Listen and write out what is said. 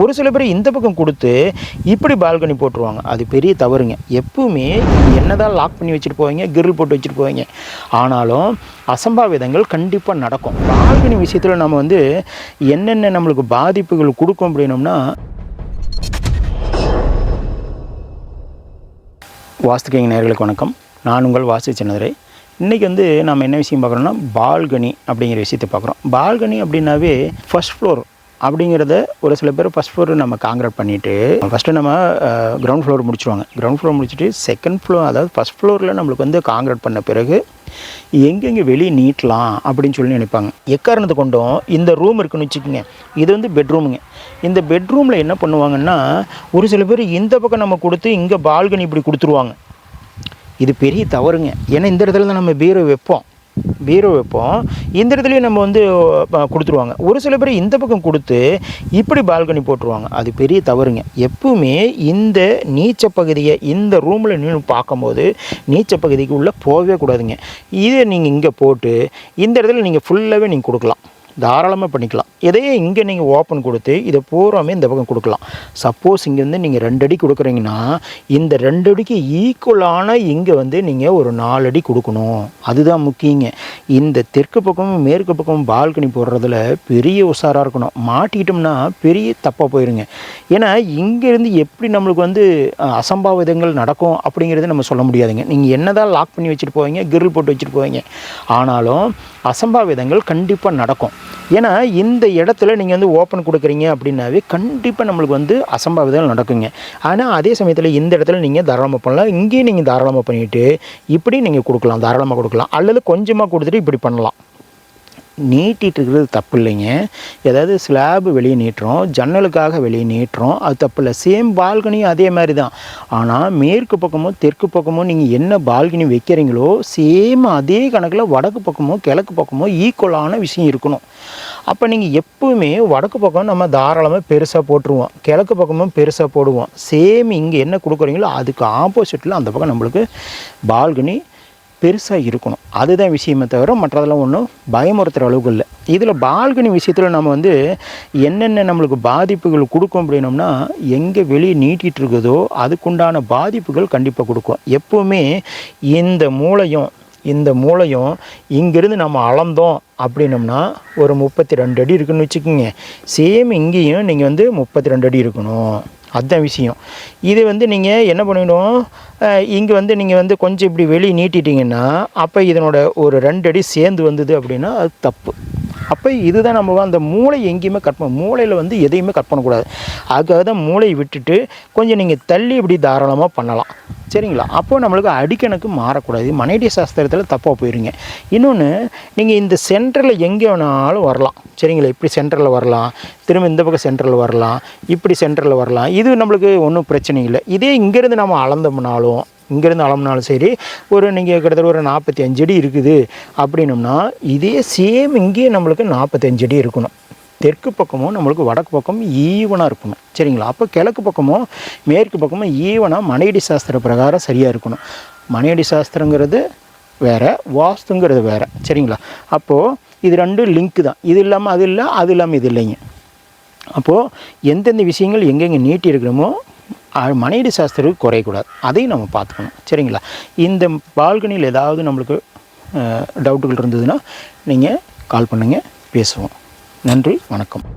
ஒரு சில பேர் இந்த பக்கம் கொடுத்து இப்படி பால்கனி போட்டுருவாங்க. அது பெரிய தவறுங்க. எப்பவுமே என்னதான் லாக் பண்ணி வச்சுட்டு போவீங்க கிரில் போட்டு வச்சுட்டு போவீங்க. ஆனாலும் அசம்பாவிதங்கள் கண்டிப்பாக நடக்கும். பால்கனி விஷயத்தில் நம்ம வந்து என்னென்ன நம்மளுக்கு பாதிப்புகள் கொடுக்கும் அப்படின்னோம்னா வாஸ்துகிங் நேர்களுக்கு வணக்கம். நான் உங்கள் வாசி சின்னதுரை. இன்றைக்கி வந்து நம்ம என்ன விஷயம் பார்க்குறோம்னா பால்கனி அப்படிங்கிற விஷயத்தை பார்க்குறோம். பால்கனி அப்படின்னாவே ஃபஸ்ட் ஃப்ளோர் அப்படிங்கிறத ஒரு சில பேர் ஃபஸ்ட் ஃப்ளோர் நம்ம காங்கிரட் பண்ணிவிட்டு ஃபஸ்ட்டு நம்ம கிரவுண்ட் ஃப்ளோர் முடிச்சுருவாங்க. கிரவுண்ட் ஃப்ளோர் முடிச்சுட்டு செகண்ட் ஃப்ளோர் அதாவது ஃபஸ்ட் ஃப்ளோரில் நம்மளுக்கு வந்து காங்கிரட் பண்ண பிறகு எங்கெங்கே வெளியே நீட்டலாம் அப்படின்னு சொல்லி நினைப்பாங்க. எக்காரணத்தை கொண்டும் இந்த ரூம் இருக்குன்னு வச்சுக்கோங்க. இது வந்து பெட்ரூமுங்க இந்த பெட்ரூமில் என்ன பண்ணுவாங்கன்னா ஒரு சில பேர் இந்த பக்கம் நம்ம கொடுத்து இங்கே பால்கனி இப்படி கொடுத்துருவாங்க. இது பெரிய தவறுங்க. ஏன்னா இந்த இடத்துல தான் நம்ம பீரை வைப்போம். பீரோ வைப்போம். இந்த இடத்துலையும் நம்ம வந்து கொடுத்துருவாங்க. ஒரு சில பேர் இந்த பக்கம் கொடுத்து இப்படி பால்கனி போட்டுருவாங்க. அது பெரிய தவறுங்க. எப்பவுமே இந்த நீச்ச பகுதியை இந்த ரூமில் நின்று பார்க்கும்போது நீச்ச பகுதிக்கு உள்ளே போகவே கூடாதுங்க. இதை நீங்கள் இங்கே போட்டு இந்த இடத்துல நீங்கள் ஃபுல்லாகவே நீங்கள் கொடுக்கலாம். தாராளமாக பண்ணிக்கலாம். இதையே இங்கே நீங்கள் ஓப்பன் கொடுத்து இதை பூராமே இந்த பக்கம் கொடுக்கலாம். சப்போஸ் இங்கேருந்து நீங்கள் ரெண்டு அடி கொடுக்குறீங்கன்னா இந்த ரெண்டு அடிக்கு ஈக்குவலான இங்கே வந்து நீங்கள் ஒரு நாலு அடி கொடுக்கணும். அதுதான் முக்கியங்க. இந்த தெற்கு பக்கமும் மேற்கு பக்கமும் பால்கனி போடுறதுல பெரிய உஷாராக இருக்கணும். மாட்டிக்கிட்டோம்னா பெரிய தப்பாக போயிருங்க. ஏன்னா இங்கேருந்து எப்படி நம்மளுக்கு வந்து அசம்பாவிதங்கள் நடக்கும் அப்படிங்கிறத நம்ம சொல்ல முடியாதுங்க. நீங்கள் என்னதான் லாக் பண்ணி வச்சுட்டு போவீங்க கிரில் போட்டு வச்சுட்டு போவீங்க. ஆனாலும் அசம்பாவிதங்கள் கண்டிப்பாக நடக்கும். ஏன்னா இந்த இடத்துல நீங்கள் வந்து ஓப்பன் கொடுக்குறீங்க அப்படின்னாவே கண்டிப்பாக நம்மளுக்கு வந்து அசம்பாவிதங்கள் நடக்குங்க. ஆனால் அதே சமயத்தில் இந்த இடத்துல நீங்கள் தாராளமாக பண்ணலாம். இங்கேயும் நீங்கள் தாராளமாக பண்ணிவிட்டு இப்படி நீங்கள் கொடுக்கலாம். தாராளமாக கொடுக்கலாம். அல்லது கொஞ்சமாக கொடுத்துட்டு இப்படி பண்ணலாம். நீட்டிட்டு இருக்கிறது தப்பு இல்லைங்க ஏதாவது ஸ்லாப் வெளியே நீட்டுறோம் ஜன்னலுக்காக வெளியே நீட்டுறோம் அது தப்பு இல்லை சேம் பால்கனியும் அதே மாதிரி தான் ஆனால் மேற்கு பக்கமோ தெற்கு பக்கமோ நீங்கள் என்ன பால்கனி வைக்கிறீங்களோ சேம் அதே கணக்கில் வடக்கு பக்கமோ கிழக்கு பக்கமோ ஈக்குவலான விஷயம் இருக்கணும். அப்போ நீங்கள் எப்பவுமே வடக்கு பக்கம் நம்ம தாராளமாக பெருசாக போட்டுருவோம். கிழக்கு பக்கமும் பெருசாக போடுவோம். சேம் இங்கே என்ன கொடுக்குறீங்களோ அதுக்கு ஆப்போசிட்டில் அந்த பக்கம் நம்மளுக்கு பால்கனி பெருசாக இருக்கணும். அதுதான் விஷயமே தவிர மற்றதெல்லாம் ஒன்றும் பயமுறுத்துகிற அளவுக்கு இல்லை. இதில் பால்கனி விஷயத்தில் நம்ம வந்து என்னென்ன நம்மளுக்கு பாதிப்புகள் கொடுக்கும் அப்படின்னோம்னா எங்கே வெளியே நீட்டிகிட்டு இருக்குதோ அதுக்குண்டான பாதிப்புகள் கண்டிப்பாக கொடுக்கும். எப்போவுமே இந்த மூளையும் இந்த மூளையும் இங்கேருந்து நம்ம அளந்தோம் அப்படின்னோம்னா ஒரு முப்பத்தி ரெண்டு அடி இருக்குன்னு வச்சுக்கோங்க. சேம் இங்கேயும் நீங்கள் வந்து முப்பத்தி ரெண்டு அடி இருக்கணும். அதுதான் விஷயம். இது வந்து நீங்கள் என்ன பண்ணிடணும்? இங்கே வந்து நீங்கள் வந்து கொஞ்சம் இப்படி வெளியே நீட்டிட்டிங்கன்னா அப்போ இதனோட ஒரு ரெண்டு அடி சேர்ந்து வந்தது அப்படின்னா அது தப்பு. அப்போ இதுதான் நம்ம அந்த மூளை எங்கேயுமே கட் பண்ண மூளையில் வந்து எதையுமே கட் பண்ணக்கூடாது. அதுக்காக தான் மூளையை விட்டுட்டு கொஞ்சம் நீங்கள் தள்ளி இப்படி தாராளமாக பண்ணலாம். சரிங்களா? அப்போது நம்மளுக்கு அடிக்கணக்கு மாறக்கூடாது. மனைடி சாஸ்திரத்தில் தப்பாக போயிருங்க. இன்னொன்று நீங்கள் இந்த சென்டரில் எங்கே வேணாலும் வரலாம். சரிங்களா? இப்படி சென்டரில் வரலாம். திரும்ப இந்த பக்கம் சென்டரில் வரலாம். இப்படி சென்டரில் வரலாம். இது நம்மளுக்கு ஒன்றும் பிரச்சனை இல்லை. இதே இங்கேருந்து நம்ம அளந்தோம்னாலும் இங்கேருந்து அளம்னாலும் சரி ஒரு நீங்கள் கிட்டத்தட்ட ஒரு நாற்பத்தி அஞ்சடி அடி இருக்குது. அப்படின்னம்னா இதே சேம் இங்கேயே நம்மளுக்கு நாற்பத்தஞ்சடி இருக்கணும். தெற்கு பக்கமும் நம்மளுக்கு வடக்கு பக்கம் ஈவனாக இருக்கணும். சரிங்களா? அப்போ கிழக்கு பக்கமும் மேற்கு பக்கமும் ஈவனாக மனையடி சாஸ்திர பிரகாரம் சரியாக இருக்கணும். மனையடி சாஸ்திரங்கிறது வேறு வாஸ்துங்கிறது வேறு. சரிங்களா? அப்போது இது ரெண்டும் லிங்க் தான். இது இல்லாமல் அது இல்லை அது இல்லாமல் இது இல்லைங்க. அப்போது எந்தெந்த விஷயங்கள் எங்கெங்கே நீட்டி இருக்கிறோமோ மனையடி சாஸ்திரம் குறையக்கூடாது. அதையும் நம்ம பார்த்துக்கணும். சரிங்களா? இந்த பால்கனியில் ஏதாவது நம்மளுக்கு டவுட்டுகள் இருந்ததுன்னா நீங்கள் கால் பண்ணுங்கள் பேசுவோம். நன்றி வணக்கம்.